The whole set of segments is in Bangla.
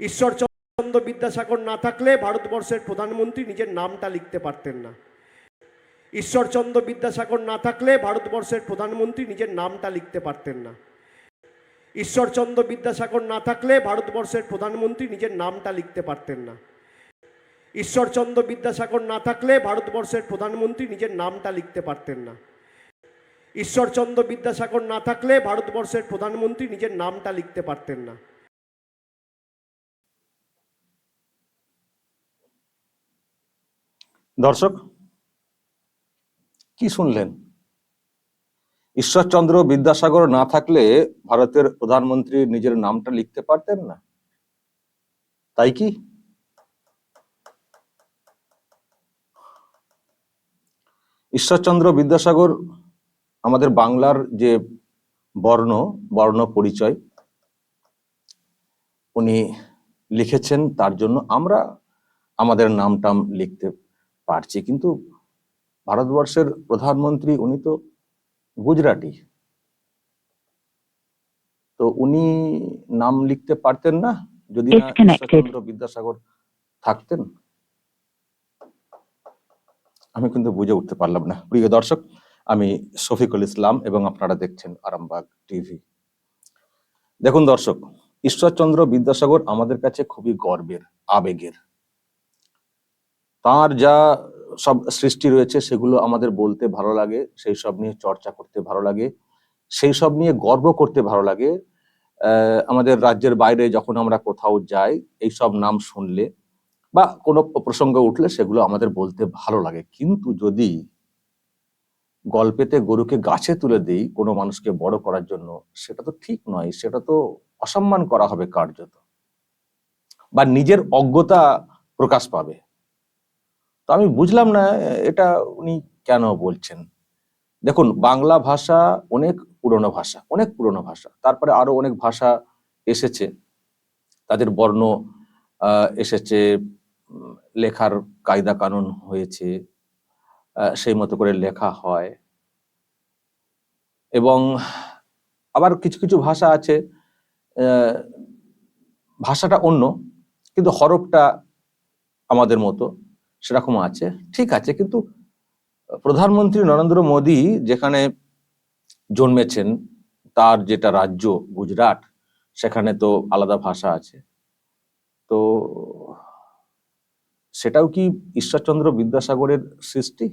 ঈশ্বরচন্দ্র বিদ্যাসাগর না থাকলে ভারতবর্ষের প্রধানমন্ত্রী নিজের নামটা লিখতে পারতেন না। ঈশ্বরচন্দ্র বিদ্যাসাগর না থাকলে ভারতবর্ষের প্রধানমন্ত্রী নিজের নামটা লিখতে পারতেন না। ঈশ্বরচন্দ্র বিদ্যাসাগর না থাকলে ভারতবর্ষের প্রধানমন্ত্রী নিজের নামটা লিখতে পারতেন না। ঈশ্বরচন্দ্র বিদ্যাসাগর না থাকলে ভারতবর্ষের প্রধানমন্ত্রী নিজের নামটা লিখতে পারতেন না। ঈশ্বরচন্দ্র বিদ্যাসাগর না থাকলে ভারতবর্ষের প্রধানমন্ত্রী নিজের নামটা লিখতে পারতেন না। দর্শক, কি শুনলেন? ঈশ্বরচন্দ্র বিদ্যাসাগর না থাকলে ভারতের প্রধানমন্ত্রী নিজের নামটা লিখতে পারতেন না। তাই কি? ঈশ্বরচন্দ্র বিদ্যাসাগর আমাদের বাংলার যে বর্ণ বর্ণ পরিচয়, উনি লিখেছেন, তার জন্য আমরা আমাদের নাম টাম লিখতে পারছি কিন্তু ভারতবর্ষের প্রধানমন্ত্রী উনি তো গুজরাটি। তো উনি নাম লিখতে পারতেন না যদি না ঈশ্বরচন্দ্র বিদ্যাসাগর থাকতেন? আমি কিন্তু বুঝে উঠতে পারলাম না। প্রিয় দর্শক আমি শফিকুল ইসলাম এবং আপনারা দেখছেন আরামবাগ টিভি। দেখুন দর্শক ঈশ্বরচন্দ্র বিদ্যাসাগর আমাদের কাছে খুবই গর্বের আবেগের। তার যা সব সৃষ্টি রয়েছে, সেগুলো আমাদের বলতে ভালো লাগে, সেই সব নিয়ে চর্চা করতে ভালো লাগে, সেই সব নিয়ে গর্ব করতে ভালো লাগে। আমাদের রাজ্যের বাইরে যখন আমরা কোথাও যাই, এই সব নাম শুনলে বা কোনো প্রসঙ্গ উঠলে সেগুলো আমাদের বলতে ভালো লাগে। কিন্তু যদি গল্পেতে গরুকে গাছে তুলে দেই কোনো মানুষকে বড় করার জন্য, সেটা তো ঠিক নয়, সেটা তো অসম্মান করা হবে কার্যত। বা নিজের অজ্ঞতা প্রকাশ পাবে। তো আমি বুঝলাম না, এটা উনি কেন বলছেন? দেখুন, বাংলা ভাষা অনেক পুরনো ভাষা, অনেক পুরনো ভাষা। তারপরে আরও অনেক ভাষা এসেছে। তাদের বর্ণ এসেছে লেখার কায়দা কানুন হয়েছে সেই মতো করে লেখা হয়। এবং আবার কিছু কিছু ভাষা আছে ভাষাটা অন্য, কিন্তু হরফটা আমাদের মতো। সেরকম আছে, ঠিক আছে, কিন্তু প্রধানমন্ত্রী নরেন্দ্র মোদী যেখানে জন্মেছেন, তার যেটা রাজ্য গুজরাট, সেখানে তো আলাদা ভাষা আছে। তো, সেটাও কি ঈশ্বরচন্দ্র বিদ্যাসাগরের সৃষ্টি?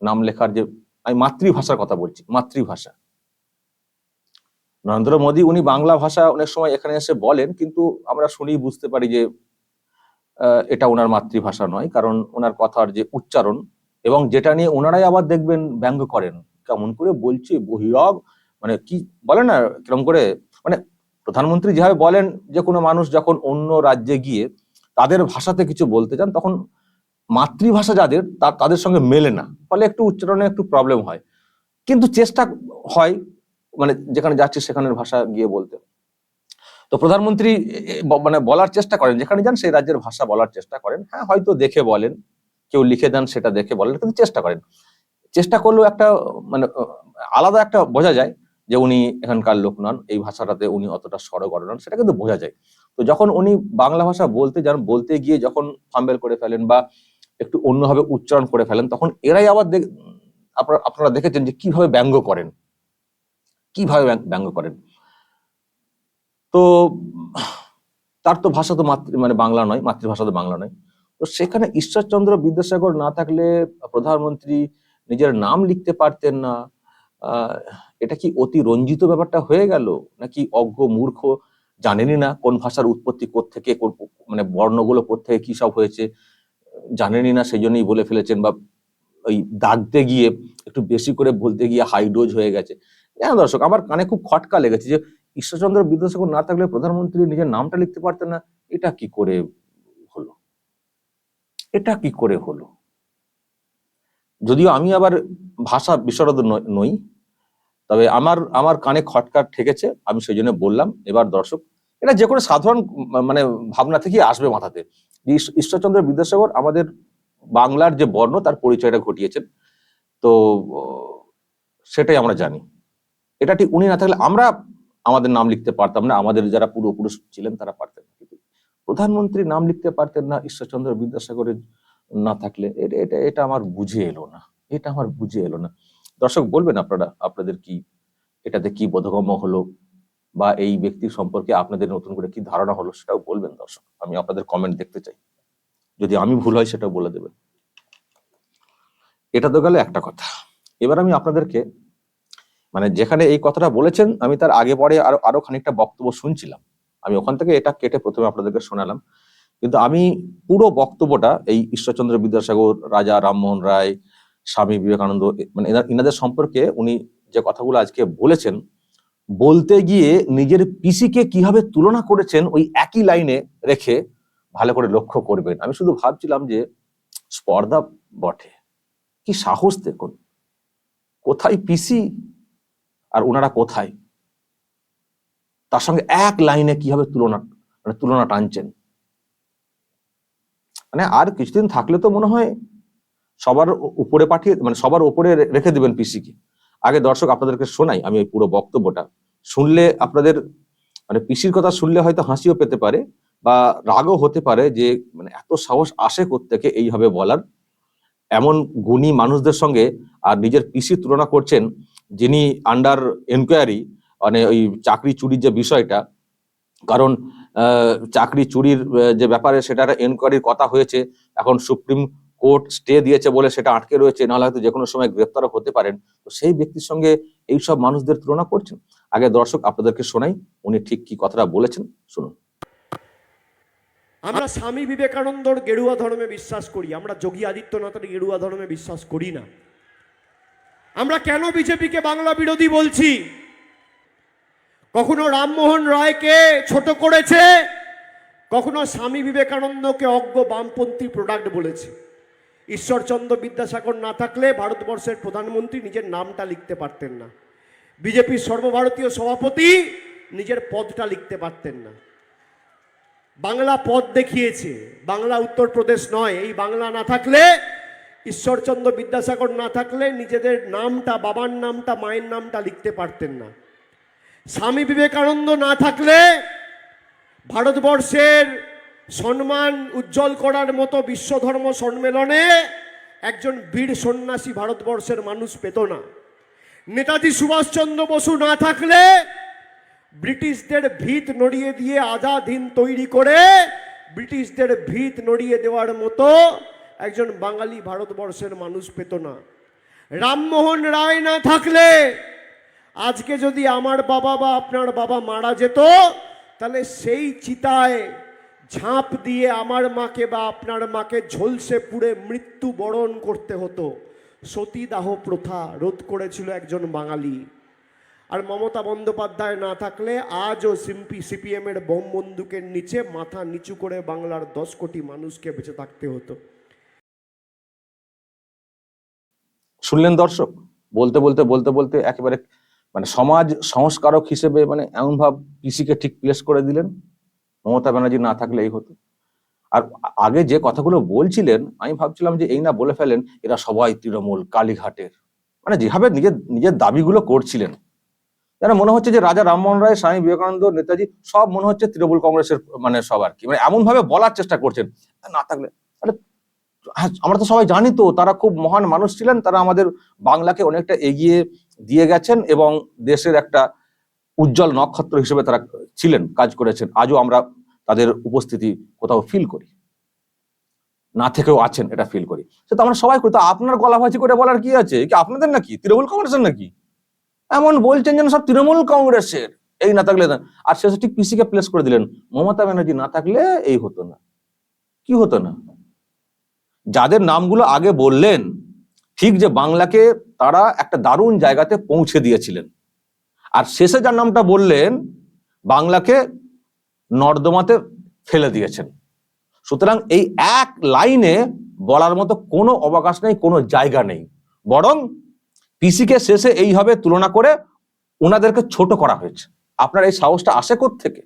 নাম লেখার যে, আমি মাতৃভাষার কথা বলছি, মাতৃভাষা। নরেন্দ্র মোদী, উনি বাংলা ভাষা অনেক সময় এখানে এসে বলেন, কিন্তু আমরা শুনি বুঝতে পারি যে এটা ওনার মাতৃভাষা নয়, কারণ ওনার কথার যে উচ্চারণ এবং যেটা নিয়ে ওনারাই আবার দেখবেন ব্যঙ্গ করেন, কেমন করে বলছে বহিরগ মানে কি বলে না, কিরম করে মানে প্রধানমন্ত্রী যেভাবে বলেন যে কোনো মানুষ যখন অন্য রাজ্যে গিয়ে তাদের ভাষাতে কিছু বলতে চান, তখন মাতৃভাষা যাদের তাদের সঙ্গে মেলে না, ফলে একটু উচ্চারণে একটু প্রবলেম হয়। কিন্তু চেষ্টা হয় মানে যেখানে যাচ্ছে সেখানের ভাষা গিয়ে বলতে। তো প্রধানমন্ত্রী মানে বলার চেষ্টা করেন, যেখানে যান সেই রাজ্যের ভাষা বলার চেষ্টা করেন। হ্যাঁ হয়তো দেখে বলেন, কেউ লিখে দেন সেটা দেখে বলেন, কিন্তু চেষ্টা করেন। চেষ্টা করলেও একটা মানে আলাদা একটা বোঝা যায় যে উনি এখানকার লোক নন, এই ভাষাটাতে উনি অতটা সড়গড় নন, সেটা কিন্তু বোঝা যায়। তো যখন উনি বাংলা ভাষা বলতে যান, বলতে গিয়ে যখন ফাম্বেল করে ফেলেন বা একটু অন্যভাবে উচ্চারণ করে ফেলেন, তখন এরাই আবার আপনারা আপনারা দেখেছেন যে কীভাবে ব্যঙ্গ করেন। কীভাবে ব্যঙ্গ করেন। তো তার তো ভাষা তো মাতৃ মানে বাংলা নয়, মাতৃভাষা তো বাংলা নয়। তো সেখানে ঈশ্বরচন্দ্র বিদ্যাসাগর না থাকলে প্রধানমন্ত্রী নিজের নাম লিখতে পারতেন না। এটা কি অতি রঞ্জিত ব্যাপারটা হয়ে গেল? নাকি অজ্ঞ মূর্খ জানেনই না কোন ভাষার উৎপত্তি থেকে মানে বর্ণগুলো থেকে কি সব হয়েছে? জানেনই না সেই জন্যই বলে ফেলেছেন বা ওই দাগতে গিয়ে একটু বেশি করে বলতে গিয়ে হাই ডোজ হয়ে গেছে। হ্যাঁ দর্শক, আমার কানে খুব খটকা লেগেছে যে ঈশ্বরচন্দ্র বিদ্যাসাগর না থাকলে প্রধানমন্ত্রী নিজের নামটা লিখতে পারতেন না, এটা কি করে হলো? এটা কি করে হলো? যদিও আমি আবার ভাষা বিশারদ নই- তবে আমার আমার কানে খটকা ঠেকেছে, আমি সেই জন্য বললাম, এবার দর্শক, এটা যে কোনো সাধারণ মানে ভাবনা থেকেই আসবে মাথাতে। যে ঈশ্বরচন্দ্র বিদ্যাসাগর আমাদের বাংলার যে বর্ণ, তার পরিচয়টা ঘটিয়েছেন, তো সেটাই আমরা জানি। এটা ঠিক উনি না থাকলে আমরা আমাদের নাম লিখতে পারতাম না, আমাদের যারা পূর্বপুরুষ ছিলেন তারা পারতেন না। কিন্তু প্রধানমন্ত্রী নাম লিখতে পারতেন না, ঈশ্বরচন্দ্র বিদ্যাসাগরের না থাকলে, এটা এটা আমার বুঝে এলো না, এটা আমার বুঝে এলো না। দর্শক, বলবেন আপনারা, আপনাদের কি, এটাতে কি বোধগম্য হলো? বা এই ব্যক্তি সম্পর্কে আপনাদের নতুন করে কি ধারণা হলো সেটাও বলবেন দর্শক, আমি আপনাদের কমেন্ট দেখতে চাই। যদি আমি ভুল হয় সেটাও বলে দেবেন। এটা তো গেল একটা কথা। এবার আমি আপনাদেরকে মানে যেখানে এই কথাটা বলেছেন, আমি তার আগে পরে আরও আরও খানিকটা বক্তব্য শুনছিলাম। আমি ওখান থেকে এটা কেটে প্রথমে আপনাদেরকে শোনালাম। কিন্তু আমি পুরো বক্তব্যটা এই ঈশ্বরচন্দ্র বিদ্যাসাগর, রাজা রামমোহন রায়, স্বামী বিবেকানন্দ মানে এনাদের সম্পর্কে উনি যে কথাগুলো আজকে বলেছেন, বলতে গিয়ে নিজের পিসিকে কীভাবে তুলনা করেছেন ওই একই লাইনে রেখে ভালো করে লক্ষ্য করবেন। আমি শুধু ভাবছিলাম যে স্পর্ধা বটে। কি সাহস দেখুন। কোথায় পিসি আর ওনারা কোথায়? তার সঙ্গে এক লাইনে কীভাবে তুলনা মানে তুলনা টানছেন? মানে আর কিছুদিন থাকলে তো মনে হয় সবার উপরে পাঠিয়ে মানে সবার উপরে রেখে দিবেন পিসিকে। আগে দর্শক আপনাদেরকে শোনাই, আমি ওই পুরো বক্তব্যটা। শুনলে আপনাদের মানে পিসির কথা শুনলে হয়তো হাসিও পেতে পারে বা রাগও হতে পারে যে মানে এত সাহস আসে থেকে এইভাবে বলার? এমন গুণী মানুষদের সঙ্গে আর নিজের পিসির তুলনা করছেন যিনি আন্ডার এনকোয়ারি মানে ওই চাকরি চুরির যে বিষয়টা, কারণ চাকরি চুরির যে ব্যাপারে সেটা একটা এনকোয়ারির কথা হয়েছে, এখন সুপ্রিম কোর্ট স্টে দিয়েছে বলে সেটা আটকে রয়েছে, নাহলে হয়তো যে কোনো সময় গ্রেপ্তারও হতে পারেন। তো সেই ব্যক্তির সঙ্গে এইসব মানুষদের তুলনা করছেন। আগে দর্শক আপনাদেরকে শোনাই, উনি ঠিক কি কথাটা বলেছেন, শুনুন। আমরা স্বামী বিবেকানন্দর গেরুয়া ধর্মে বিশ্বাস করি, আমরা যোগী আদিত্যনাথের গেরুয়া ধর্মে বিশ্বাস করি না। আমরা কেন বিজেপিকে বাংলা বিরোধী বলছি? কখনো রামমোহন রায়কে ছোট করেছে, কখনো স্বামী বিবেকানন্দকে অজ্ঞ বামপন্থী প্রোডাক্ট বলেছে। ঈশ্বরচন্দ্র বিদ্যাসাগর না থাকলে ভারতবর্ষের প্রধানমন্ত্রী নিজের নামটা লিখতে পারতেন না। বিজেপির সর্বভারতীয় সভাপতি নিজের পদটা লিখতে পারতেন না। বাংলা পদ দেখিয়েছে, বাংলা উত্তরপ্রদেশ নয়, এই বাংলা না থাকলে ঈশ্বরচন্দ্র বিদ্যাসাগর না থাকলে নিজেদের নামটা, বাবার নামটা, মায়ের নামটা লিখতে পারতেন না। স্বামী বিবেকানন্দ না থাকলে ভারতবর্ষের সম্মান উজ্জ্বল করার মতো বিশ্বধর্ম সম্মেলনে একজন বীর সন্ন্যাসী ভারতবর্ষের মানুষ পেত না। নেতাজি সুভাষচন্দ্র বসু না থাকলে ব্রিটিশদের ভিত নড়িয়ে দিয়ে আজাদ হিন্দ তৈরি করে ব্রিটিশদের ভিত নড়িয়ে দেওয়ার মতো একজন বাঙালি ভারতবর্ষের মানুষ পেত না। রামমোহন রায় না থাকলে আজকে যদি আমার বাবা বা আপনার বাবা মারা যেত, তাহলে সেই চিতায় ঝাঁপ দিয়ে আমার মাকে বা আপনার মাকে ঝলসে পুড়ে মৃত্যু বরণ করতে হতো। সতীদাহ প্রথা রোধ করেছিল একজন বাঙালি। আর মমতা বন্দ্যোপাধ্যায় না থাকলে আজও সিম্পি, সিপিএমের বোম বন্দুকের নিচে মাথা নিচু করে বাংলার দশ কোটি মানুষকে বেঁচে থাকতে হতো। শুনলেন দর্শক? বলতে বলতে বলতে বলতে একেবারে মানে সমাজ সংস্কারক হিসেবে মানে এমন ভাব পিসিকে ঠিক প্লেস করে দিলেন। মমতা ব্যানার্জি না থাকলে এই হতো। আর আগে যে কথাগুলো বলছিলেন আমি ভাবছিলাম যে এই না বলে ফেলেন এরা সবাই তৃণমূল কালীঘাটের। মানে যেভাবে নিজের নিজের দাবিগুলো করছিলেন। যেন মনে হচ্ছে যে রাজা রামমোহন রায় স্বামী বিবেকানন্দ নেতাজি সব মনে হচ্ছে তৃণমূল কংগ্রেসের মানে সব আর কি। মানে এমন ভাবে বলার চেষ্টা করছেন। না থাকলে হ্যাঁ, আমরা তো সবাই জানি তো, তারা খুব মহান মানুষ ছিলেন, তারা আমাদের বাংলাকে অনেকটা এগিয়ে দিয়ে গেছেন এবং দেশের একটা উজ্জ্বল নক্ষত্র হিসেবে তারা ছিলেন, কাজ করেছেন। আজও আমরা তাদের উপস্থিতি কোথাও ফিল করি। না থেকেও আছেন, এটা ফিল করি। সে তো আমরা সবাই করি, তো আপনার গলাভাজি করে বলার কি আছে? কি আপনাদের নাকি? তৃণমূল কংগ্রেসের নাকি? এমন বলছেন যেন সব তৃণমূল কংগ্রেসের। এই না থাকলে আর শেষে ঠিক পিসিকে প্লেস করে দিলেন। মমতা ব্যানার্জি না থাকলে এই হতো না। কি হতো না? যাদের নামগুলো আগে বললেন, ঠিক যে বাংলাকে তারা একটা দারুণ জায়গাতে পৌঁছে দিয়েছিলেন। আর শেষে যার নামটা বললেন, বাংলাকে নর্দমাতে ফেলে দিয়েছেন। সুতরাং এই এক লাইনে বলার মতো কোনো অবকাশ নেই, কোনো জায়গা নেই। বরং পিসিকে শেষে এইভাবে তুলনা করে ওনাদেরকে ছোট করা হয়েছে। আপনার এই সাহসটা আসে থেকে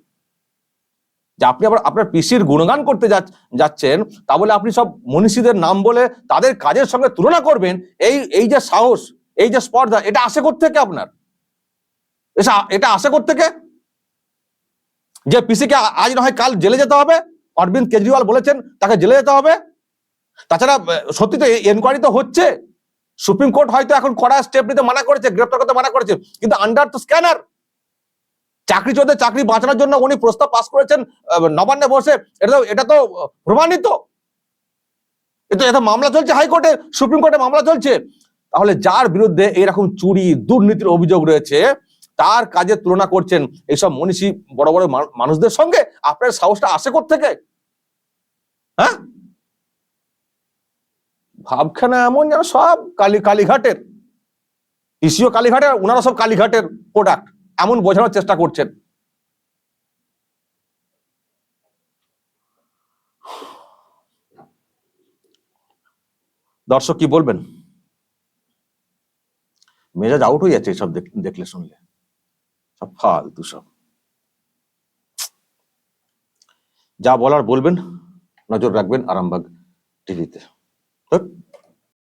যে আপনি আবার আপনার পিসির গুণগান করতে যাচ- যাচ্ছেন তা বলে আপনি সব মনীষীদের নাম বলে তাদের কাজের সঙ্গে তুলনা করবেন, এই এই যে সাহস, এই যে স্পর্ধা, এটা আসে থেকে আপনার? এটা আসে থেকে যে পিসিকে আজ নয় কাল জেলে যেতে হবে, অরবিন্দ কেজরিওয়াল বলেছেন, তাকে জেলে যেতে হবে। তাছাড়া সত্যি তো এনকোয়ারি তো হচ্ছে। সুপ্রিম কোর্ট হয়তো এখন কড়া স্টেপ নিতে মানা করেছে, গ্রেপ্তার করতে মানা করেছে, কিন্তু আন্ডার তো স্ক্যানার চাকরি চোরদের চাকরি বাঁচানোর জন্য উনি প্রস্তাব পাস করেছেন নবান্নে বসে। এটা তো এটা তো প্রমাণিত। এটা এটা মামলা চলছে হাইকোর্টে, সুপ্রিম কোর্টে মামলা চলছে। তাহলে যার বিরুদ্ধে এরকম চুরি, দুর্নীতির অভিযোগ রয়েছে, তার কাজের তুলনা করছেন এইসব মনীষী বড় বড় মানুষদের সঙ্গে? আপনার সাহসটা আসে থেকে হ্যাঁ? ভাবখানা এমন যেন সব কালী কালীঘাটের। ইসিও কালীঘাটের ওনারা সব কালীঘাটের প্রোডাক্ট এমন বোঝানোর চেষ্টা করছেন। দর্শক কি বলবেন? মেজাজ আউট হয়ে যাচ্ছে সব দেখলে, শুনলে। সব ফালতু সব। যা বলার বলবেন, নজর রাখবেন আরামবাগ টিভিতে।